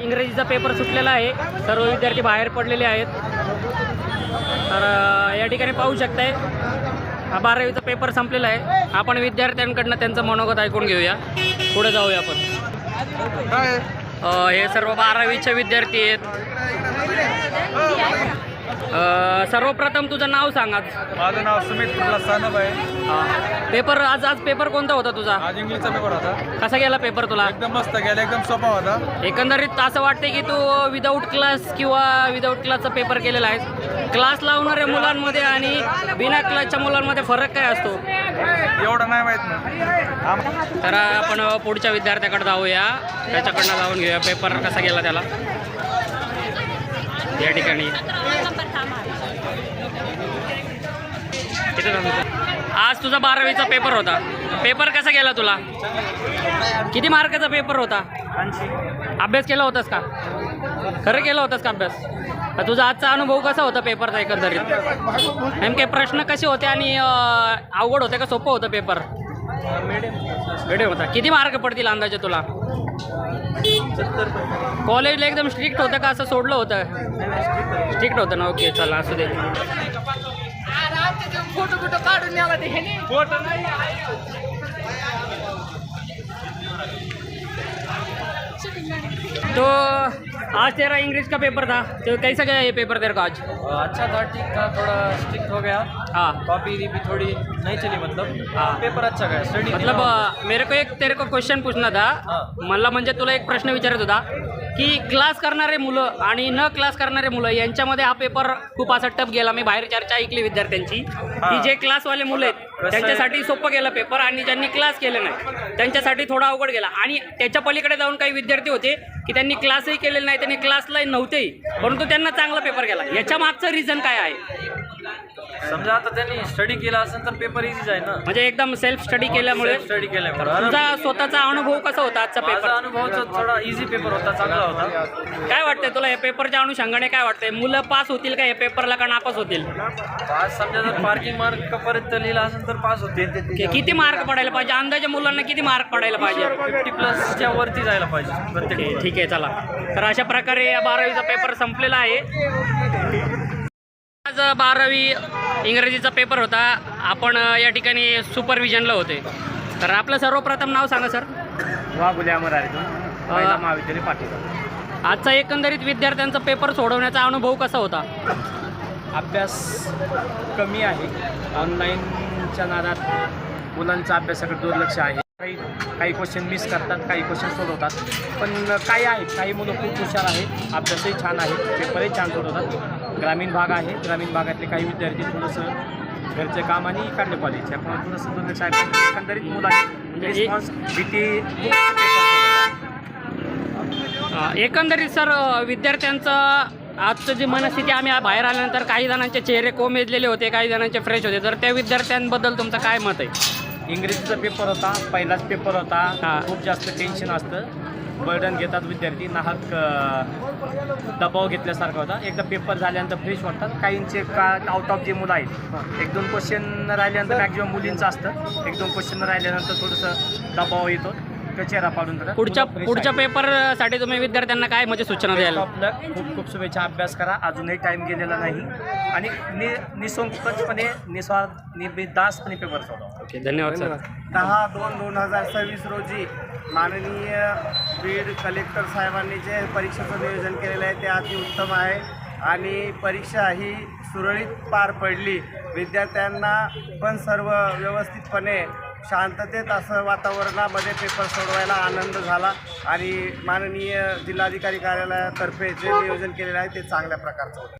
इंग्रजीचा पेपर सुटलेला आहे. सर्व विद्यार्थी बाहेर पडलेले आहेत. तर या ठिकाणी पाहू शकताय हा बारावीचा पेपर संपलेला आहे. आपण विद्यार्थ्यांकडनं त्यांचं मनोगत ऐकून घेऊया. पुढे जाऊया आपण. हे सर्व बारावीचे विद्यार्थी आहेत. सर्वप्रथम तुझं नाव सांग माझं नाव सुमित आहे. पेपर आज आज पेपर कोणता होता तुझा? आज इंग्लिशचा पेपर होता. कसा गेला पेपर तुला? एकदम मस्त गेला एकदम सोपा होता. एकंदरीत असं वाटते की तू विदाऊट क्लास किंवा विदाऊट क्लासचा पेपर केलेला आहे क्लास लावणाऱ्या मुलांमध्ये आणि बिना क्लासच्या मुलांमध्ये फरक काय असतो? एवढं नाही माहीत ना. आम- तर आपण पुढच्या विद्यार्थ्याकडे जाऊया. त्याच्याकडनं जाऊन घेऊया. पेपर कसा गेला त्याला? या ठिकाणी. इथे. आज तुझा बारावीचा पेपर होता. पेपर कसा गेला तुला? किती मार्काचा पेपर होता? अभ्यास केला होतास का? खरं केला होतास का अभ्यास? तुझा आजचा अनुभव कसा होता पेपरचा एकंदरीत? नेमके प्रश्न कसे होते आणि अवघड होते का सोपं होतं पेपर? मिडियम होता. किती मार्क पडतील अंदाजे तुला? कॉलेजला एकदम स्ट्रिक्ट होतं का असं सोडलं होतं? स्ट्रिक्ट होतं ना. ओके चला असू दे. तो आज तेरा इंग्लिश का पेपर था? तो कैसा गया ये पेपर तेरे का आज? अच्छा था ठीक था थोड़ा स्ट्रिक्ट हो गया। हाँ। कॉपी भी थोड़ी नहीं चली मतलब। हाँ। पेपर अच्छा गया स्टडी मतलब मेरे को एक तेरे को क्वेश्चन पूछना था। हां. मला म्हणजे तुला एक प्रश्न विचारत होता की क्लास करणारे मुलं आणि न क्लास करणारे मुलं यांच्यामध्ये हा पेपर खूप असा टफ गेला. मी बाहेर चर्चा ऐकली विद्यार्थ्यांची. की जे क्लासवाले मुलं आहेत आहे? त्यांच्यासाठी सोपं गेलं पेपर आणि ज्यांनी क्लास केले नाही त्यांच्यासाठी थोडा अवघड गेला. आणि त्याच्या पलीकडे जाऊन काही विद्यार्थी होते की त्यांनी क्लासही केलेले नाही त्यांनी क्लासला नव्हतेही परंतु त्यांना चांगला पेपर गेला. याच्या मागचं रिझन काय आहे? समजा आता त्यांनी स्टडी केला असेल तर पेपर इझी जाईल ना. म्हणजे एकदम सेल्फ स्टडी केल्यामुळे स्टडी केल्यामुळे. तुझा स्वतःचा अनुभव कसा होता आजचा माझा पेपर अनुभव तर थोडा इझी पेपर होता चांगला होता. काय वाटतंय तुला या पेपरच्या अनुषंगाने काय वाटतंय? मुलं पास होतील का या पेपरला का नापास होतील? आज समजा जर पार्किंग मार्क पर्यंत लिहिला असेल तर पास होते कि- किती मार्क पडायला पाहिजे? अंदाजे मुलांना किती मार्क पडायला पाहिजे? फिफ्टी प्लसच्या वरती जायला पाहिजे प्रत्येक ठीक आहे चला. तर अशा प्रकारे या बारावीचा पेपर संपलेला आहे. आज बारावी इंग्रजीचा पेपर होता. आपण या ठिकाणी सुपरविजनला होते. तर आपलं सर्वप्रथम नाव सांगा सर. महाविद्यालय पाठीला आजचा एकंदरीत विद्यार्थ्यांचा पेपर सोडवण्याचा अनुभव कसा होता? अभ्यास कमी आहे. ऑनलाईनच्या नादात मुलांचा अभ्यासाकडे दुर्लक्ष आहे. काही काही क्वेश्चन मिस करतात काही क्वेश्चन सोडवतात. पण काही आहेत काही मुलं खूप हुशार आहेत. अभ्यासही छान आहे पेपरही छान सोडवतात. ग्रामीण भाग आहे. ग्रामीण भागातले काही विद्यार्थी थोडंसं घरचं काम आणि इकडले कॉलेज त्यामुळे थोडंसं दुर्लक्ष आहे पण एकंदरीत मुलांनी म्हणजे एक- रिस्पॉन्सिबिलिटी अ, एकंदरीत सर विद्यार्थ्यांचं आजचं जी मनस्थिती आम्ही बाहेर आल्यानंतर काही जणांचे चेहरे कोमेजलेले होते काही जणांचे फ्रेश होते. तर त्या विद्यार्थ्यांबद्दल तुमचं काय मत आहे? इंग्रजीचा पेपर होता पहिलाच पेपर होता. खूप जास्त टेन्शन असतं. बर्डन घेतात विद्यार्थी. नाहक दबाव घेतल्यासारखा होता. एकदा पेपर झाल्यानंतर फ्रेश वाटतात. काहींचे का आउट ऑफ जे मुलं आहेत एक दोन क्वेश्चन राहिल्यानंतर मॅक्झिमम मुलींचं असतं. एक दोन क्वेश्चन राहिल्यानंतर थोडंसं दबाव येतो. तो चेहरा पाडून जातात. पुढच्या पुढच्या. पेपरसाठी तुम्ही विद्यार्थ्यांना काय म्हणजे सूचना द्याल? आपलं खूप खूप शुभेच्छा. अभ्यास करा. अजूनही टाईम गेलेला नाही. आणि नि निसंकोचपणे निस्वार्थ निर्विदासपणे पेपर सोडवा. ओके धन्यवाद सर. दहा दोन दोन हजार सव्वीस रोजी माननीय बीड कलेक्टर साहेबांनी जे परीक्षेचं नियोजन केलेलं आहे ते अतिउत्तम आहे. आणि परीक्षा ही सुरळीत पार पडली. विद्यार्थ्यांना पण सर्व व्यवस्थितपणे शांततेत असं वातावरणामध्ये पेपर सोडवायला आनंद झाला. आणि माननीय जिल्हाधिकारी कार्यालयातर्फे जे नियोजन केलेलं आहे ते चांगल्या प्रकारचं होतं.